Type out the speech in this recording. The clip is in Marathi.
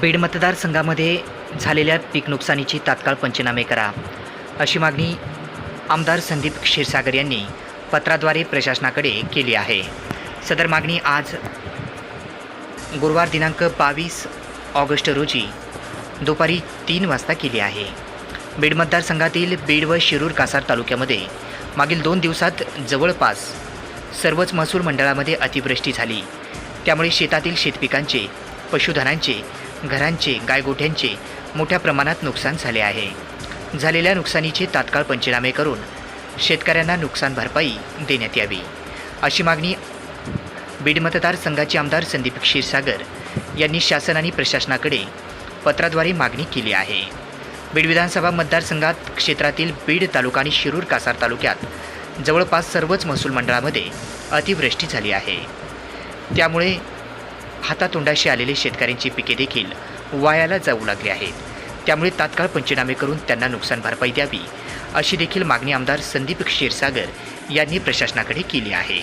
बीड मतदारसंघामध्ये झालेल्या पीक नुकसानीची तात्काळ पंचनामे करा. अशी मागणी आमदार संदीप क्षीरसागर यांनी पत्राद्वारे प्रशासनाकडे केली आहे. सदर मागणी आज गुरुवार दिनांक बावीस ऑगस्ट रोजी दुपारी तीन वाजता केली आहे. बीड मतदारसंघातील बीड व शिरूर कासार तालुक्यामध्ये मागील दोन दिवसात जवळपास सर्वच महसूल मंडळामध्ये अतिवृष्टी झाली. त्यामुळे शेतातील शेतपिकांचे पशुधनांचे घरांचे गायगोठ्यांचे मोठ्या प्रमाणात नुकसान झाले आहे. झालेल्या नुकसानीचे तात्काळ पंचनामे करून शेतकऱ्यांना नुकसान भरपाई देण्यात यावी. अशी मागणी बीड मतदारसंघाचे आमदार संदीप क्षीरसागर यांनी शासन आणि प्रशासनाकडे पत्राद्वारे मागणी केली आहे. बीड विधानसभा मतदारसंघात क्षेत्रातील बीड तालुका आणि शिरूर कासार तालुक्यात जवळपास सर्वच महसूल मंडळामध्ये अतिवृष्टी झाली आहे. त्यामुळे हातातोंडाशी आलेले शेतकऱ्यांची पिके देखील वायाला जाऊ लागली आहेत. त्यामुळे तात्काळ पंचनामे करून त्यांना नुकसान भरपाई द्यावी अशी देखील मागणी आमदार संदीप क्षीरसागर यांनी प्रशासनाकडे केली आहे.